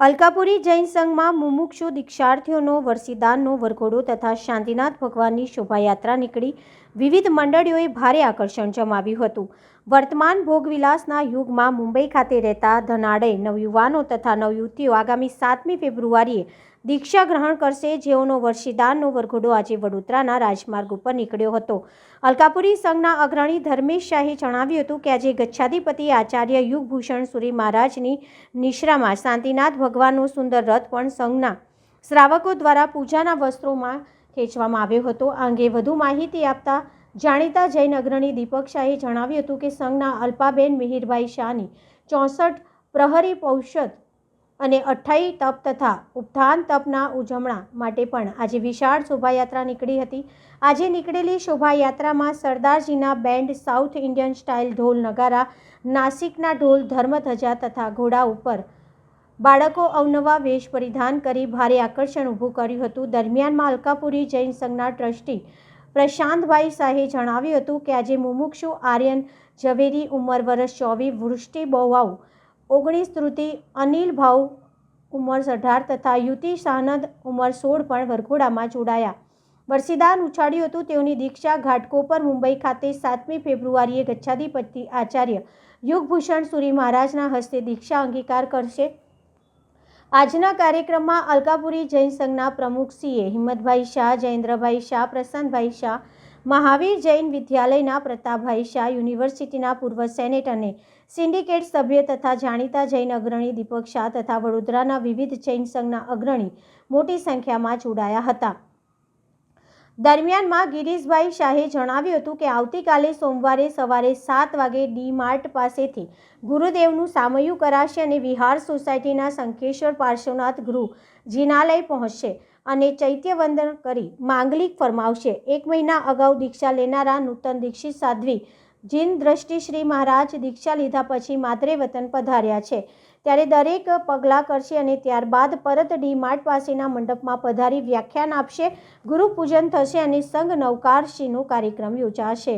અલકાપુરી જૈન સંઘમાં મુમુક્ષુ દીક્ષાર્થીઓનો વરસીદાનનો વરઘોડો તથા શાંતિનાથ ભગવાનની શોભાયાત્રા નીકળી વિવિધ મંડળીઓએ ભારે આકર્ષણ જમાવ્યું હતું. વર્તમાન ભોગવિલાસના યુગમાં મુંબઈ ખાતે રહેતા ધનાડે નવયુવાનો તથા નવયુવતીઓ આગામી સાતમી ફેબ્રુઆરીએ દીક્ષા ગ્રહણ કરશે. જેઓનો વર્ષીદાનનો વરઘોડો આજે વડોદરાના રાજમાર્ગ ઉપર નીકળ્યો હતો. અલકાપુરી સંઘના અગ્રણી ધર્મેશ શાહે જણાવ્યું હતું કે આજે ગચ્છાધિપતિ આચાર્ય યુગભૂષણ સુરી મહારાજની નિશ્રામાં શાંતિનાથ ભગવાનનો સુંદર રથ પણ સંઘના શ્રાવકો દ્વારા પૂજાના વસ્ત્રોમાં ખેંચવામાં આવ્યો હતો. આ અંગે વધુ માહિતી આપતા જાણીતા જૈન અગ્રણી દીપક શાહે જણાવ્યું હતું કે સંઘના અલ્પાબેન મિહિરભાઈ શાહની ચોસઠ પ્રહરી પૌષદ અને અઠ્ઠાઈ તપ તથા ઉપથાન તપના ઉજવણા માટે પણ આજે વિશાળ શોભાયાત્રા નીકળી હતી. આજે નીકળેલી શોભાયાત્રામાં સરદારજીના બેન્ડ સાઉથ ઇન્ડિયન સ્ટાઇલ ઢોલ નગારા, નાસિકના ઢોલ ધર્મધજા તથા ઘોડા ઉપર બાળકો અવનવા વેશ પરિધાન કરી ભારે આકર્ષણ ઊભું કર્યું હતું. દરમિયાનમાં અલકાપુરી જૈન સંઘના ટ્રસ્ટી પ્રશાંતભાઈ શાહે જણાવ્યું હતું કે આજે મુમુક્ષુ આર્યન ઝવેરી ઉંમર વર્ષ ચોવીસ વૃષ્ટિ બહુવાઉ ઓગણીસ તૃતિ અનિલ ભાવ ઉંમર અઢાર તથા યુતિ શાનદ ઉંમર સોળ પણ વરઘોડામાં જોડાયા. વરસીદાન ઉછાળ્યું હતું તેઓની દીક્ષા ઘાટકોપર મુંબઈ ખાતે સાતમી ફેબ્રુઆરીએ ગચ્છાધિપતિ આચાર્ય યુગભૂષણ સુરી મહારાજના હસ્તે દીક્ષા અંગીકાર કરશે. આજના કાર્યક્રમમાં અલકાપુરી જૈન સંઘના પ્રમુખ સીએ હિંમતભાઈ શાહ, જયેન્દ્રભાઈ શાહ પ્રશાંતભાઈ શાહ મહાવીર જૈન વિદ્યાલયના પ્રતાપભાઈ શાહ યુનિવર્સિટીના પૂર્વ સેનેટ અને સિન્ડિકેટ સભ્ય તથા જાણીતા જૈન અગ્રણી દીપક શાહ તથા વડોદરાના વિવિધ જૈન સંઘના અગ્રણી મોટી સંખ્યામાં જોડાયા હતા. દરમિયાનમાં ગિરીશભાઈ શાહે જણાવ્યું હતું કે આવતીકાલે સોમવારે સવારે સાત વાગે ડી માર્ટ પાસેથી ગુરુદેવનું સામયું કરાશે અને વિહાર સોસાયટીના શંખેશ્વર પાર્શ્વનાથ ગૃહ જિનાલય પહોંચશે. અને ચૈત્યવંદન કરી માંગલિક ફરમાવશે. એક મહિના અગાઉ દીક્ષા લેનારા નૂતન દીક્ષિત સાધ્વી જીન દ્રષ્ટિ શ્રી મહારાજ દીક્ષા લીધા પછી માદરે વતન પધાર્યા છે. ત્યારે દરેક પગલાં કરશે અને ત્યારબાદ પરત ડી માર્ટ પાસેના મંડપમાં પધારી વ્યાખ્યાન આપશે. ગુરુ પૂજન થશે અને સંઘ નવકારશીનો કાર્યક્રમ યોજાશે.